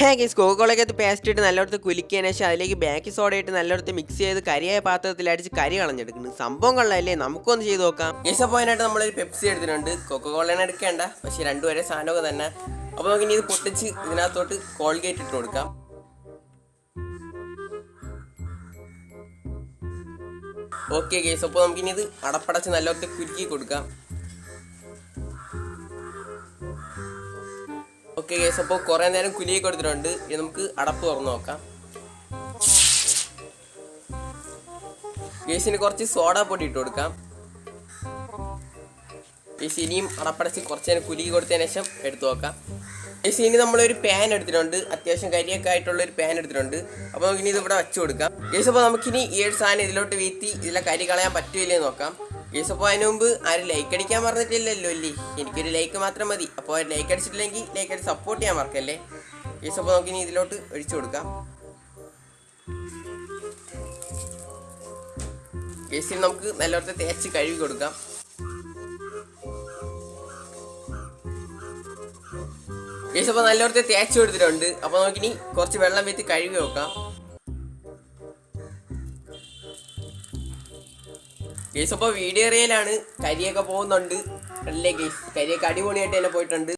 ഹേ ഗീസ് കോക്കോളക്കകത്ത് paste ഇട്ട് നല്ലോടത്ത് കുലിക്കിയതിന് ശേഷം അതിലേക്ക് ബേക്കിംഗ് സോഡ ഇട്ട് നല്ലോടത്ത് മിക്സ് ചെയ്ത് കരിയായ പാത്രത്തിൽ അടിച്ച് കരി കളഞ്ഞെടുക്കുന്നു. സംഭവം കൊള്ളാല്ലേ? നമുക്കൊന്ന് ചെയ്ത് നോക്കാം. ഗീസ് അപ്പോൾ നമ്മളൊരു പെപ്സി എടുത്തിട്ടുണ്ട്. കോക്കോളയാണ് എടുക്കേണ്ട. പക്ഷേ രണ്ടുപേരെ സാധനമൊക്കെ തന്നെ. അപ്പോൾ നമുക്ക് ഇനി ഇത് പൊട്ടിച്ച് ഇതിനകത്തോട്ട് കോൾഗേറ്റ് ഇട്ട് കൊടുക്കാം. ഓക്കെ ഗേസ് അപ്പോൾ നമുക്കിനി ഇത് അടപ്പടച്ച് നല്ലോടത്ത് കുരുക്കി കൊടുക്കാം. ഓക്കെ ഗൈസ് അപ്പോൾ കുറേ നേരം കുലിയൊക്കെ കൊടുത്തിട്ടുണ്ട് ഇനി നമുക്ക് അടപ്പ് തുറന്ന് നോക്കാം. ഗേസിന് കുറച്ച് സോഡ പൊടി ഇട്ട് കൊടുക്കാം. ഗേസ് ഇനിയും അടപ്പടച്ച് കുറച്ച് നേരം കുലുക്കി കൊടുത്തതിന് ശേഷം എടുത്തു നോക്കാം. ഗേസ് ഇനി നമ്മളൊരു പാൻ എടുത്തിട്ടുണ്ട്. അത്യാവശ്യം കരിയൊക്കെ ആയിട്ടുള്ള ഒരു പാൻ എടുത്തിട്ടുണ്ട്. അപ്പോൾ ഇത് ഇവിടെ വെച്ച് കൊടുക്കാം. ഗേസ് അപ്പോൾ നമുക്കിനി ഈ ഒരു സാധനം ഇതിലോട്ട് വീത്തി ഇതിലെ കരി കളയാൻ പറ്റൂലേ നോക്കാം. ഗേസ് അപ്പോൾ അതിന് മുമ്പ് ആരും ലൈക്ക് അടിക്കാൻ മറന്നിട്ടില്ലല്ലോ അല്ലേ എനിക്കൊരു ലൈക്ക് മാത്രം മതി. അപ്പോൾ ലൈക്ക് അടിച്ചിട്ടില്ലെങ്കിൽ ലൈക്ക് അടിച്ച് സപ്പോർട്ട് ചെയ്യാൻ മറക്കല്ലേ? ഗേസ് അപ്പോൾ നമുക്കിനി ഇതിലോട്ട് ഒഴിച്ചു കൊടുക്കാം. കേസിൽ നമുക്ക് നല്ലവർത്തെ തേച്ച് കഴുകി കൊടുക്കാം. ഗേസ് അപ്പോൾ തേച്ച് കൊടുത്തിട്ടുണ്ട്. അപ്പോൾ നമുക്കിനി കുറച്ച് വെള്ളം വെച്ച് കഴുകി നോക്കാം ഗേസ് അപ്പോൾ വീഡിയോ റിയലാണ് കരിയൊക്കെ പോകുന്നുണ്ട്. അല്ലേ ഗെയ്സ് കരിയൊക്കെ അടിപൊളിയായിട്ട് തന്നെ പോയിട്ടുണ്ട്.